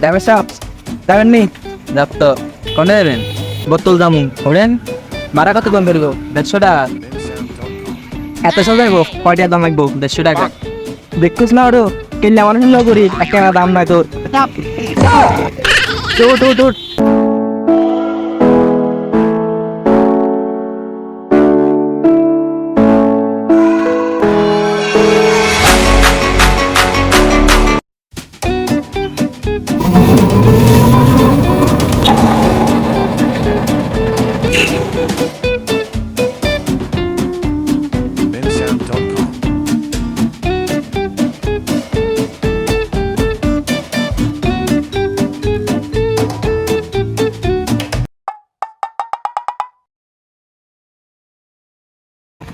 Driver সাহেব যাবেন নি যাব তো কোনে যাবেন বোতল দামু ওরেন ভাড়া কত কম বেরবো দেড়শো টাকা এত সব যাইবো কয়টা দাম লাগবো দেড়শো টাকা দেখছিস না ওরও কিনলে মানুষ লোক করি একটা দাম নাই তোর উঠ উঠ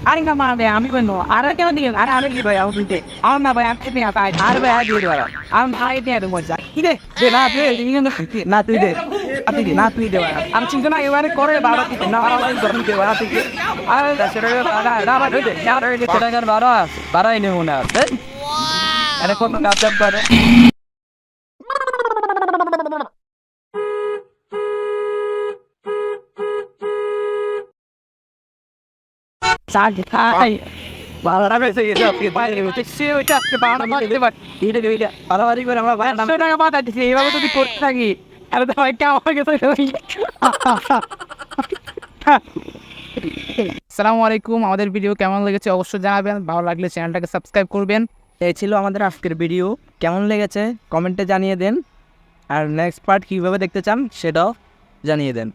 আরে না মা ভাই আমি বলব আর কেন দিন আর আরে কি ভাই আমি দিতে আমার না ভাই আমি তুমি আপাই আর ভাই আর দিয়ে দেওয়া আমি ভাই দিয়ে দেবো মজা কি রে দে না দে না তুই দে আপনি দে না তুই দেওয়া আমি চিন্তা না এবারে করে বারো দিতে না বারো দিতে গরম দেওয়া তুই আর Sage, ai. বারোটা বেজে গেছে আপনি বাইরে সে ওইটা আজকে বারোটা বাজে দেবার এটা এটা বাড়াবাড়ি করে আমরা বাইরে নামশো টাকা পাতা দিচ্ছি এইভাবে যদি করতে থাকি তাহলে তো ভাই কেমন আসসালামু আলাইকুম আমাদের ভিডিও কেমন লেগেছে অবশ্যই জানাবেন। ভালো লাগলে চ্যানেলটাকে সাবস্ক্রাইব করবেন। এই ছিল আমাদের আজকের ভিডিও কেমন লেগেছে? কমেন্টে জানিয়ে দেন। আর নেক্সট পার্ট কীভাবে দেখতে চান সেটাও জানিয়ে দেন।